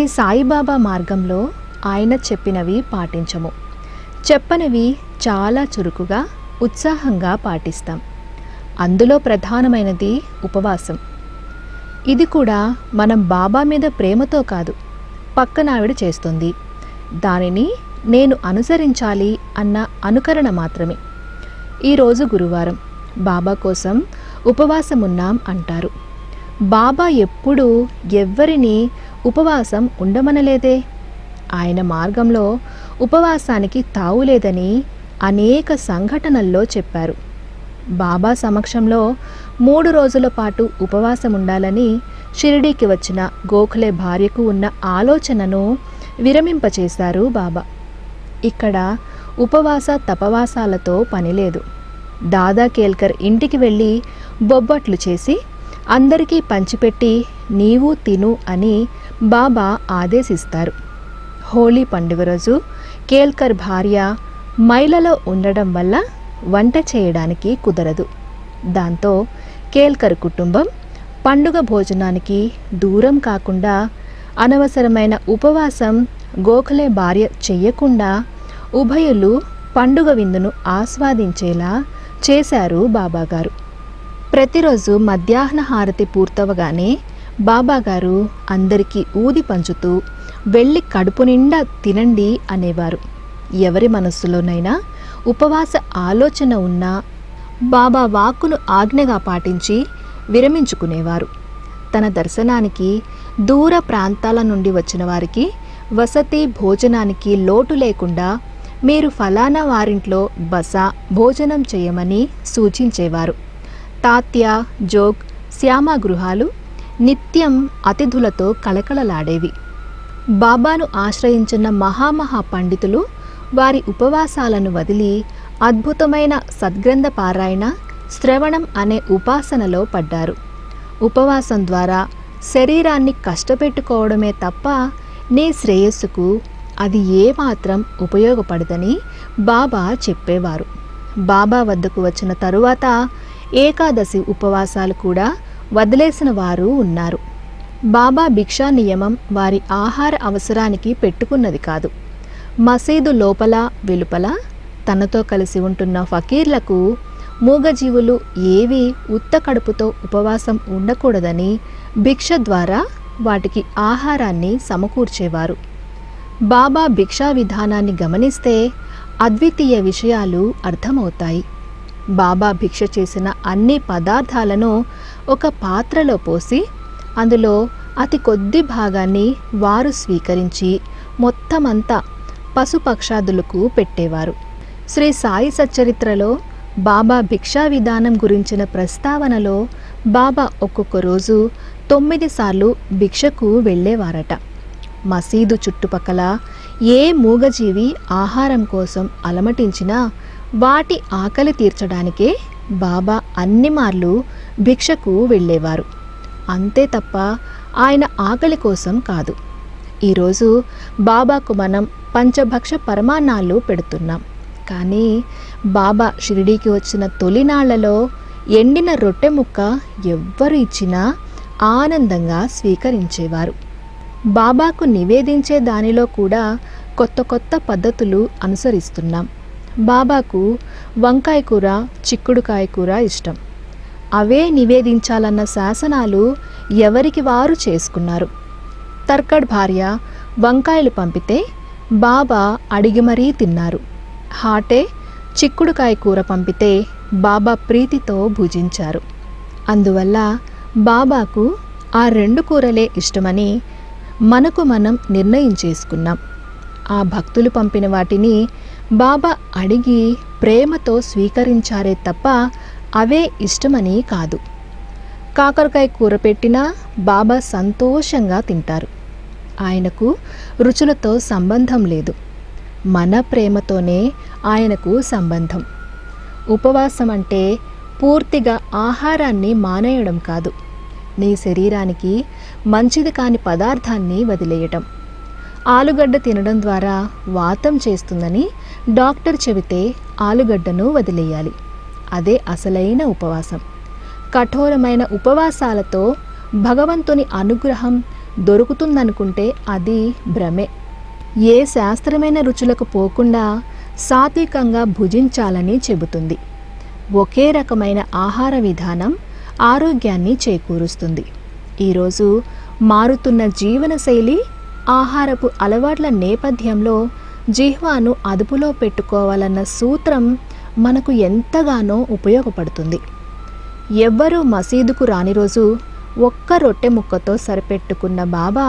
శ్రీ సాయిబాబా మార్గంలో ఆయన చెప్పినవి పాటించము. చెప్పనివి చాలా చురుకుగా ఉత్సాహంగా పాటిస్తాం. అందులో ప్రధానమైనది ఉపవాసం. ఇది కూడా మనం బాబా మీద ప్రేమతో కాదు పక్కనావిడ చేస్తుంది. దానిని నేను అనుసరించాలి అన్న అనుకరణ మాత్రమే. ఈరోజు గురువారం బాబా కోసం ఉపవాసం ఉన్నాం అంటారు. బాబా ఎప్పుడూ ఎవ్వరిని ఉపవాసం ఉండమనలేదే. ఆయన మార్గంలో ఉపవాసానికి తావులేదని అనేక సంఘటనల్లో చెప్పారు. బాబా సమక్షంలో మూడు రోజుల పాటు ఉపవాసం ఉండాలని షిరిడీకి వచ్చిన గోఖలే భార్యకు ఉన్న ఆలోచనను విరమింపచేశారు బాబా. ఇక్కడ ఉపవాస తపవాసాలతో పనిలేదు దాదా కేల్కర్ ఇంటికి వెళ్ళి బొబ్బట్లు చేసి అందరికీ పంచిపెట్టి నీవు తిను అని బాబా ఆదేశిస్తారు. హోలీ పండుగ రోజు కేల్కర్ భార్య మైలలో ఉండడం వల్ల వంట చేయడానికి కుదరదు. దాంతో కేల్కర్ కుటుంబం పండుగ భోజనానికి దూరం కాకుండా అనవసరమైన ఉపవాసం గోఖలే భార్య చెయ్యకుండా ఉభయులు పండుగ విందును ఆస్వాదించేలా చేశారు బాబాగారు. ప్రతిరోజు మధ్యాహ్న హారతి పూర్తవగానే బాబాగారు అందరికీ ఊది పంచుతూ వెళ్ళి కడుపు నిండా తినండి అనేవారు. ఎవరి మనస్సులోనైనా ఉపవాస ఆలోచన ఉన్నా బాబా వాక్కును ఆజ్ఞగా పాటించి విరమించుకునేవారు. తన దర్శనానికి దూర ప్రాంతాల నుండి వచ్చిన వారికి వసతి భోజనానికి లోటు లేకుండా మీరు ఫలానా వారింట్లో బస భోజనం చేయమని సూచించేవారు. తాత్య జోగ్ శ్యామ గృహాలు నిత్యం అతిథులతో కళకళలాడేవి. బాబాను ఆశ్రయించిన మహామహా పండితులు వారి ఉపవాసాలను వదిలి అద్భుతమైన సద్గ్రంథ పారాయణ శ్రవణం అనే ఉపాసనలో పడ్డారు. ఉపవాసం ద్వారా శరీరాన్ని కష్టపెట్టుకోవడమే తప్ప నీ శ్రేయస్సుకు అది ఏమాత్రం ఉపయోగపడదని బాబా చెప్పేవారు. బాబా వద్దకు వచ్చిన తరువాత ఏకాదశి ఉపవాసాలు కూడా వదిలేసిన వారు ఉన్నారు. బాబా భిక్షా నియమం వారి ఆహార అవసరానికి పెట్టుకున్నది కాదు. మసీదు లోపల వెలుపల తనతో కలిసి ఉంటున్న ఫకీర్లకు మూగజీవులు ఏవి ఉత్త కడుపుతో ఉపవాసం ఉండకూడదని భిక్ష ద్వారా వాటికి ఆహారాన్ని సమకూర్చేవారు. బాబా భిక్షా విధానాన్ని గమనిస్తే అద్వితీయ విషయాలు అర్థమవుతాయి. బాబా భిక్ష చేసిన అన్ని పదార్థాలను ఒక పాత్రలో పోసి అందులో అతి కొద్ది భాగాన్ని వారు స్వీకరించి మొత్తమంతా పశుపక్షాదులకు పెట్టేవారు. శ్రీ సాయి సచ్చరిత్రలో బాబా భిక్షా విధానం గురించిన ప్రస్తావనలో బాబా ఒక్కొక్క రోజు తొమ్మిది సార్లు భిక్షకు వెళ్ళేవారట. మసీదు చుట్టుపక్కల ఏ మూగజీవి ఆహారం కోసం అలమటించినా వాటి ఆకలి తీర్చడానికే బాబా అన్ని మార్లు భిక్షకు వెళ్ళేవారు. అంతే తప్ప ఆయన ఆకలి కోసం కాదు. ఈరోజు బాబాకు మనం పంచభక్ష పరమాన్నాలు పెడుతున్నాం. కానీ బాబా షిరిడీకి వచ్చిన తొలినాళ్ళలో ఎండిన రొట్టె ముక్క ఎవ్వరు ఇచ్చినా ఆనందంగా స్వీకరించేవారు. బాబాకు నివేదించే దానిలో కూడా కొత్త కొత్త పద్ధతులు అనుసరిస్తున్నాం. బాబాకు వంకాయ కూర చిక్కుడుకాయ కూర ఇష్టం. అవే నివేదించాలన్న శాసనాలు ఎవరికి వారు చేసుకున్నారు? తర్కడ్ భార్య వంకాయలు పంపితే బాబా అడిగి మరీ తిన్నారు. హాటే చిక్కుడుకాయ కూర పంపితే బాబా ప్రీతితో భుజించారు. అందువల్ల బాబాకు ఆ రెండు కూరలే ఇష్టమని మనకు మనం నిర్ణయం చేసుకున్నాం. ఆ భక్తులు పంపిన వాటిని బాబా అడిగి ప్రేమతో స్వీకరించారే తప్ప అవే ఇష్టమని కాదు. కాకరకాయ కూర పెట్టినా బాబా సంతోషంగా తింటారు. ఆయనకు రుచులతో సంబంధం లేదు. మన ప్రేమతోనే ఆయనకు సంబంధం. ఉపవాసం అంటే పూర్తిగా ఆహారాన్ని మానేయడం కాదు. నీ శరీరానికి మంచిది కాని పదార్థాన్ని వదిలేయటం. ఆలుగడ్డ తినడం ద్వారా వాతం చేస్తుందని డాక్టర్ చెబితే ఆలుగడ్డను వదిలేయాలి. అదే అసలైన ఉపవాసం. కఠోరమైన ఉపవాసాలతో భగవంతుని అనుగ్రహం దొరుకుతుందనుకుంటే అది భ్రమే. ఏ శాస్త్రమైన రుచులకు పోకుండా సాత్వికంగా భుజించాలని చెబుతుంది. ఒకే రకమైన ఆహార విధానం ఆరోగ్యాన్ని చేకూరుస్తుంది. ఈరోజు మారుతున్న జీవనశైలి ఆహారపు అలవాట్ల నేపథ్యంలో జిహ్వాను అదుపులో పెట్టుకోవాలన్న సూత్రం మనకు ఎంతగానో ఉపయోగపడుతుంది. ఎవ్వరూ మసీదుకు రాని రోజు ఒక్క రొట్టె ముక్కతో సరిపెట్టుకున్న బాబా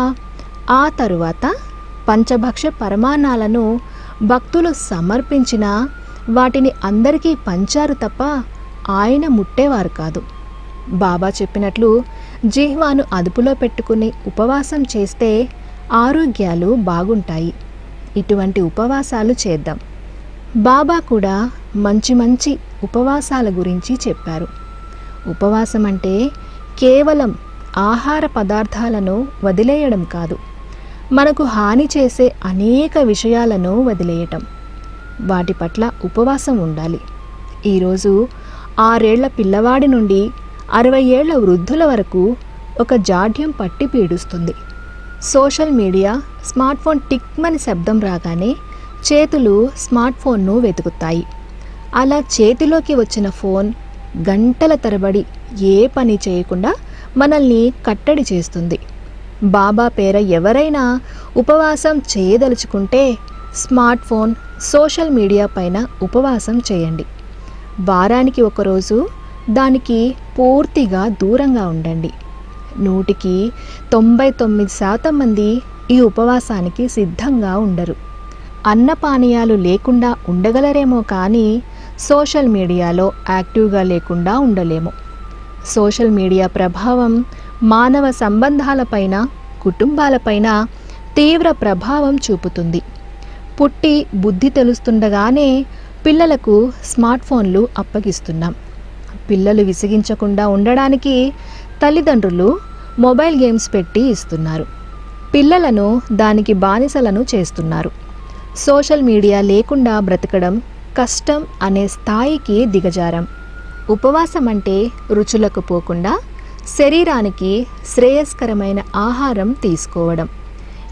ఆ తరువాత పంచభక్ష పరమాణాలను భక్తులు సమర్పించిన వాటిని అందరికీ పంచారు తప్ప ఆయన ముట్టేవారు కాదు. బాబా చెప్పినట్లు జిహ్వాను అదుపులో పెట్టుకుని ఉపవాసం చేస్తే ఆరోగ్యాలు బాగుంటాయి. ఇటువంటి ఉపవాసాలు చేద్దాం. బాబా కూడా మంచి మంచి ఉపవాసాల గురించి చెప్పారు. ఉపవాసం అంటే కేవలం ఆహార పదార్థాలను వదిలేయడం కాదు. మనకు హాని చేసే అనేక విషయాలను వదిలేయటం. వాటి పట్ల ఉపవాసం ఉండాలి. ఈరోజు ఆరేళ్ళ పిల్లవాడి నుండి అరవై ఏళ్ళ వృద్ధుల వరకు ఒక జాడ్యం పట్టి పీడుస్తుంది. సోషల్ మీడియా స్మార్ట్ ఫోన్ టిక్మని శబ్దం రాగానే చేతులు స్మార్ట్ ఫోన్ను వెతుకుతాయి. అలా చేతిలోకి వచ్చిన ఫోన్ గంటల తరబడి ఏ పని చేయకుండా మనల్ని కట్టడి చేస్తుంది. బాబా పేర ఎవరైనా ఉపవాసం చేయదలుచుకుంటే స్మార్ట్ ఫోన్ సోషల్ మీడియా పైన ఉపవాసం చేయండి. వారానికి ఒకరోజు దానికి పూర్తిగా దూరంగా ఉండండి. నూటికి తొంభై తొమ్మిది శాతం మంది ఈ ఉపవాసానికి సిద్ధంగా ఉండరు. అన్నపానీయాలు లేకుండా ఉండగలరేమో కానీ సోషల్ మీడియాలో యాక్టివ్గా లేకుండా ఉండలేము. సోషల్ మీడియా ప్రభావం మానవ సంబంధాలపైన కుటుంబాలపైన తీవ్ర ప్రభావం చూపుతుంది. పుట్టి బుద్ధి తెలుస్తుండగానే పిల్లలకు స్మార్ట్ ఫోన్లు అప్పగిస్తున్నాం. పిల్లలు విసిగించకుండా ఉండడానికి తల్లిదండ్రులు మొబైల్ గేమ్స్ పెట్టి ఇస్తున్నారు. పిల్లలను దానికి బానిసలను చేస్తున్నారు. సోషల్ మీడియా లేకుండా బ్రతకడం కష్టం అనే స్థాయికి దిగజారం. ఉపవాసం అంటే రుచులకు పోకుండా శరీరానికి శ్రేయస్కరమైన ఆహారం తీసుకోవడం.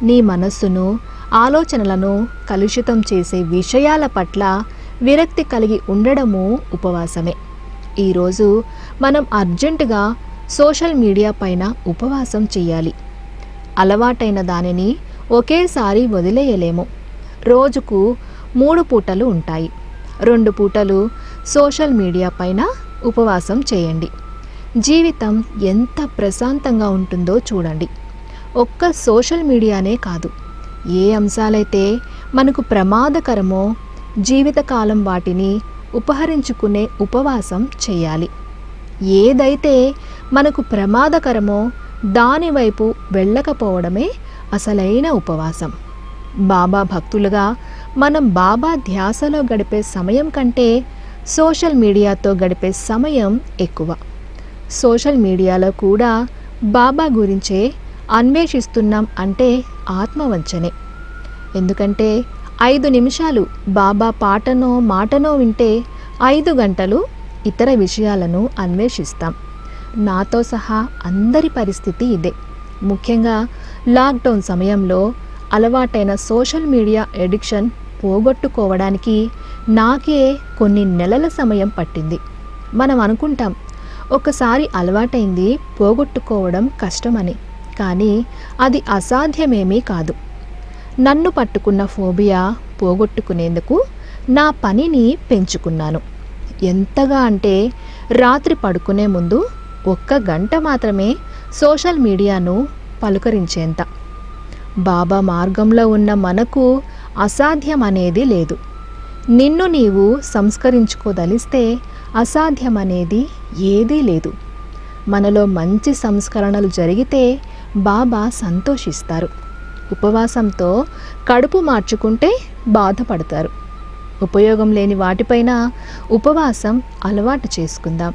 నీ మనస్సును ఆలోచనలను కలుషితం చేసే విషయాల పట్ల విరక్తి కలిగి ఉండడము ఉపవాసమే. ఈరోజు మనం అర్జెంటుగా సోషల్ మీడియా పైన ఉపవాసం చేయాలి అలవాటైన దానిని ఒకేసారి వదిలేయలేము. రోజుకు మూడు పూటలు ఉంటాయి. రెండు పూటలు సోషల్ మీడియా పైన ఉపవాసం చేయండి. జీవితం ఎంత ప్రశాంతంగా ఉంటుందో చూడండి. ఒక్క సోషల్ మీడియానే కాదు. ఏ అంశాలైతే మనకు ప్రమాదకరమో జీవితకాలం వాటిని ఉపహరించుకునే ఉపవాసం చేయాలి. ఏదైతే మనకు ప్రమాదకరమో దానివైపు వెళ్ళకపోవడమే అసలైన ఉపవాసం. బాబా భక్తులుగా మనం బాబా ధ్యాసలో గడిపే సమయం కంటే సోషల్ మీడియాతో గడిపే సమయం ఎక్కువ. సోషల్ మీడియాలో కూడా బాబా గురించే అన్వేషిస్తున్నాం అంటే ఆత్మవంచనే. ఎందుకంటే ఐదు నిమిషాలు బాబా పాటనో మాటనో వింటే ఐదు గంటలు ఇతర విషయాలను అన్వేషిస్తాం. నాతో సహా అందరి పరిస్థితి ఇదే. ముఖ్యంగా లాక్డౌన్ సమయంలో అలవాటైన సోషల్ మీడియా ఎడిక్షన్ పోగొట్టుకోవడానికి నాకే కొన్ని నెలల సమయం పట్టింది. మనం అనుకుంటాం ఒకసారి అలవాటైంది పోగొట్టుకోవడం కష్టమని కానీ అది అసాధ్యమేమీ కాదు. నన్ను పట్టుకున్న ఫోబియా పోగొట్టుకునేందుకు నా పనిని పెంచుకున్నాను. ఎంతగా అంటే రాత్రి పడుకునే ముందు ఒక్క గంట మాత్రమే సోషల్ మీడియాను పలుకరించేంత. బాబా మార్గంలో ఉన్న మనకు అసాధ్యం అనేది లేదు. నిన్ను నీవు సంస్కరించుకోదలిస్తే అసాధ్యం అనేది ఏదీ లేదు. మనలో మంచి సంస్కరణలు జరిగితే బాబా సంతోషిస్తారు. ఉపవాసంతో కడుపు మార్చుకుంటే బాధపడతారు. ఉపయోగం లేని వాటిపైన ఉపవాసం అలవాటు చేసుకుందాం.